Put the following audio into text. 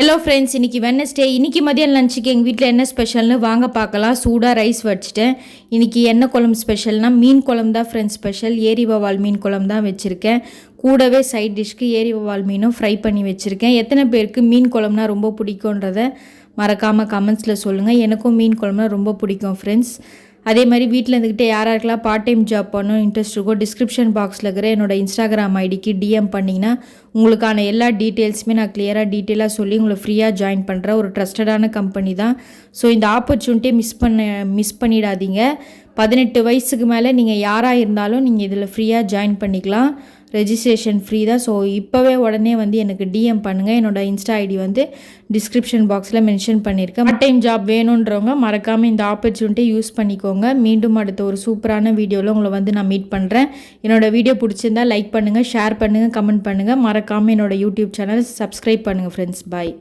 Hello friends இன்றைக்கி Wednesday இன்றைக்கி மதியம் லஞ்சுக்கு எங்கள் வீட்டில் என்ன ஸ்பெஷல்னு வாங்க பார்க்கலாம். சூடாக ரைஸ் வச்சுட்டேன் இன்றைக்கி என்ன குழம்பு ஸ்பெஷல்னால் மீன் குழம்பு தான் ஃப்ரெண்ட்ஸ் ஸ்பெஷல் ஏரி வவால் மீன் குழம்பு தான் வச்சுருக்கேன். கூடவே சைட் டிஷ்க்கு ஏரி வவால் மீனும் ஃப்ரை பண்ணி வச்சுருக்கேன். எத்தனை பேருக்கு மீன் குழம்புனா ரொம்ப பிடிக்குன்றத மறக்காமல் கமெண்ட்ஸில் சொல்லுங்கள் எனக்கும் மீன் குழம்புனா ரொம்ப பிடிக்கும் ஃப்ரெண்ட்ஸ் அதே மாதிரி வீட்டில் இருந்துக்கிட்டே யார் யாருக்கெல்லாம் பார்ட் டைம் ஜாப் பண்ணணும் இன்ட்ரெஸ்ட் இருக்கோ டிஸ்கிரிப்ஷன் பாக்ஸில் இருக்கிற என்னோட இன்ஸ்டாகிராம் ஐடிக்கு டிஎம் பண்ணிங்கன்னா உங்களுக்கான எல்லா டீட்டெயில்ஸுமே நான் கிளியராக டீட்டெயிலாக சொல்லி உங்களை ஃப்ரீயாக ஜாயின் பண்ணுறேன் ஒரு ட்ரஸ்டடான கம்பெனி தான். ஸோ இந்த ஆப்பர்ச்சுனிட்டியை மிஸ் பண்ண மிஸ் பண்ணிடாதீங்க. பதினெட்டு வயசுக்கு மேலே நீங்கள் யாராக இருந்தாலும் நீங்கள் இதில் ஃப்ரீயாக ஜாயின் பண்ணிக்கலாம். ரெஜிஸ்ட்ரேஷன் ஃப்ரீ தான். ஸோ இப்போவே உடனே வந்து எனக்கு டிஎம் பண்ணுங்கள் என்னோட இன்ஸ்டா ஐடி வந்து டிஸ்கிரிப்ஷன் பாக்ஸில் மென்ஷன் பண்ணியிருக்கேன் பார்ட் டைம் ஜாப் வேணுன்றவங்க மறக்காமல் இந்த ஆப்பர்ச்சுனிட்டி யூஸ் பண்ணிக்கோங்க. மீண்டும் அடுத்த ஒரு சூப்பரான வீடியோவில் உங்களை வந்து நான் மீட் பண்ணுறேன் என்னோடய வீடியோ பிடிச்சிருந்தா லைக் பண்ணுங்கள் ஷேர் பண்ணுங்கள் கமெண்ட் பண்ணுங்கள் மறக்காமல் என்னோட யூடியூப் சேனல் சப்ஸ்கிரைப் பண்ணுங்கள் ஃப்ரெண்ட்ஸ் பாய்